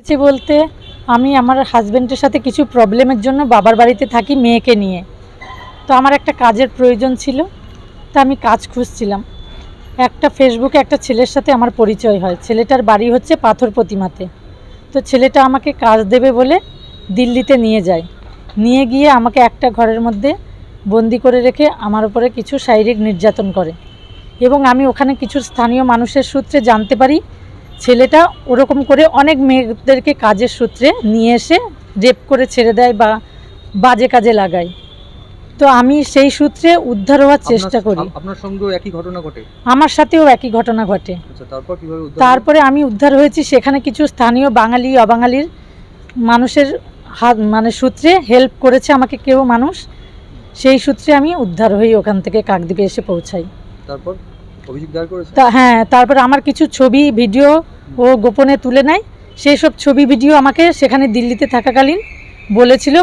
হয়েছে বলতে আমি আমার হাজব্যান্ডের সাথে কিছু প্রবলেমের জন্য বাবার বাড়িতে থাকি মেয়েকে নিয়ে। তো আমার একটা কাজের প্রয়োজন ছিল, তা আমি কাজ খুঁজছিলাম। একটা ফেসবুকে একটা ছেলের সাথে আমার পরিচয় হয়। ছেলেটার বাড়ি হচ্ছে পাথর প্রতিমাতে। তো ছেলেটা আমাকে কাজ দেবে বলে দিল্লিতে নিয়ে যায়। নিয়ে গিয়ে আমাকে একটা ঘরের মধ্যে বন্দি করে রেখে আমার উপরে কিছু শারীরিক নির্যাতন করে। এবং আমি ওখানে কিছু স্থানীয় মানুষের সূত্রে জানতে পারি ছেলেটা ওরকম করে অনেক মেয়েদেরকে কাজের সূত্রে নিয়ে এসে রেপ করে ছেড়ে দেয় বা বাজে কাজে লাগায়। তো আমি সেই সূত্রে উদ্ধার হওয়ার চেষ্টা করি। আপনার সঙ্গেও একই ঘটনা ঘটে? আমার সাথেও একই ঘটনা ঘটে। আচ্ছা তারপর কীভাবে তারপরে আমি উদ্ধার হয়েছি সেখানে কিছু স্থানীয় বাঙালি অবাঙালির মানুষের হাত মানে সূত্রে হেল্প করেছে আমাকে কেউ মানুষ। সেই সূত্রে আমি উদ্ধার হই ওখান থেকে কাকদ্বীপে এসে পৌঁছাই। তারপর? অভিযোগ দায়ের করেছে তা হ্যাঁ তারপর আমার কিছু ছবি ভিডিও ও গোপনে তুলে নেয়। সেই সব ছবি ভিডিও আমাকে সেখানে দিল্লিতে থাকাকালীন বলেছিল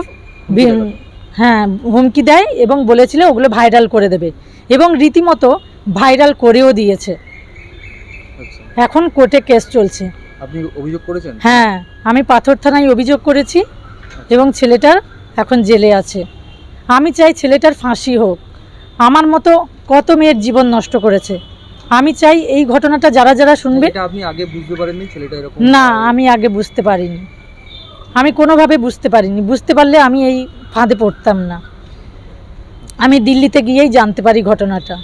বি- হ্যাঁ হুমকি দেয় এবং বলেছিল ওগুলো ভাইরাল করে দেবে। এবং রীতিমতো ভাইরাল করেও দিয়েছে। আচ্ছা। এখন কোর্টে কেস চলছে। আপনি অভিযোগ করেছেন? হ্যাঁ আমি পাথর থানায় অভিযোগ করেছি এবং ছেলেটার এখন জেলে আছে। আমি চাই ছেলেটার ফাঁসি হোক। আমার মতো কত মেয়ের জীবন নষ্ট করেছে। আমি চাই এই ঘটনাটা যারা যারা শুনবে আপনি আগে বুঝতে পারেননি ছেলেটা এরকম না আমি আগে বুঝতে পারিনি। আমি কোনোভাবে বুঝতে পারিনি। বুঝতে পারলে আমি এই ফাঁদে পড়তাম না। আমি দিল্লিতে গিয়েই জানতে পারি ঘটনাটা।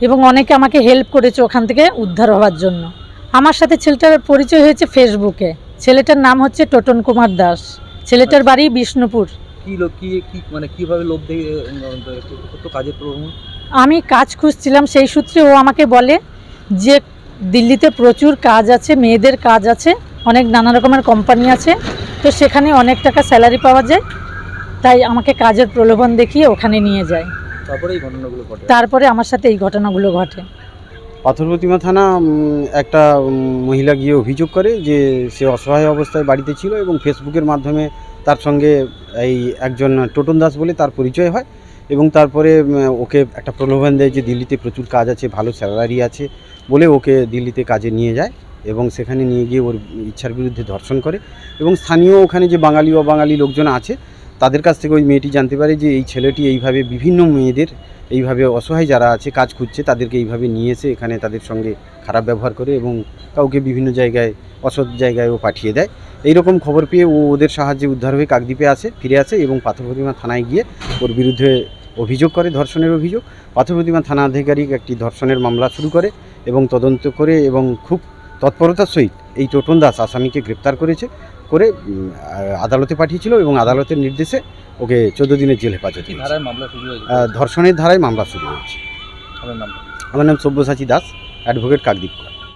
এবং অনেকে আমাকে হেল্প করেছে ওখান থেকে উদ্ধার হওয়ার জন্য। আমার সাথে ছেলেটার পরিচয় হয়েছে ফেসবুকে ছেলেটার নাম হচ্ছে টোটন কুমার দাস। ছেলেটার বাড়ি বিষ্ণুপুর। কি লোক কি মানে কীভাবে দেখে কাজের আমি কাজ খুঁজছিলাম সেই সূত্রে ও আমাকে বলে যে দিল্লিতে প্রচুর কাজ আছে মেয়েদের কাজ আছে অনেক নানা রকমের কোম্পানি আছে তো সেখানে অনেক টাকা স্যালারি পাওয়া যায় তাই আমাকে কাজের প্রলোভন দেখিয়ে ওখানে নিয়ে যায়। তারপরে এই ঘটনাগুলো ঘটে? তারপরে আমার সাথে এই ঘটনাগুলো ঘটে। পাথর প্রতিমা থানা একটা মহিলা গিয়ে অভিযোগ করে যে সে অসহায় অবস্থায় বাড়িতে ছিল এবং ফেসবুকের মাধ্যমে তার সঙ্গে এই একজন টোটন দাস বলে তার পরিচয় হয়। এবং তারপরে ওকে একটা প্রলোভন দেয় যে দিল্লিতে প্রচুর কাজ আছে, ভালো স্যালারি আছে বলে ওকে দিল্লিতে কাজে নিয়ে যায় এবং সেখানে নিয়ে গিয়ে ওর ইচ্ছার বিরুদ্ধে ধর্ষণ করে এবং স্থানীয় ওখানে যে বাঙালি বা বাঙালি লোকজন আছে, তাদের কাছ থেকে ওই মেয়েটি জানতে পারে যে এই ছেলেটি এইভাবে বিভিন্ন মেয়েদের এইভাবে অসহায় যারা আছে, কাজ খুঁজছে, তাদেরকে এইভাবে নিয়ে এসে এখানে তাদের সঙ্গে খারাপ ব্যবহার করে এবং কাউকে বিভিন্ন জায়গায়, অসৎ জায়গায় ও পাঠিয়ে দেয়। এই রকম খবর পেয়ে ও ওদের সাহায্যে উদ্ধার হয়ে কাকদ্বীপে আসে ফিরে আসে এবং পাথর প্রতিমা থানায় গিয়ে ওর বিরুদ্ধে অভিযোগ করে ধর্ষণের অভিযোগ। পাথর প্রতিমা থানা আধিকারিক একটি ধর্ষণের মামলা শুরু করে এবং তদন্ত করে এবং খুব তৎপরতার সহিত এই টোটন দাস আসামিকে গ্রেপ্তার করেছে করে আদালতে পাঠিয়েছিল এবং আদালতের নির্দেশে ওকে চোদ্দ দিনের জেল হেফাজতে ধর্ষণের ধারায় মামলা শুরু হয়েছে। আমার নাম সব্যসাচী দাস অ্যাডভোকেট কাকদ্বীপ কর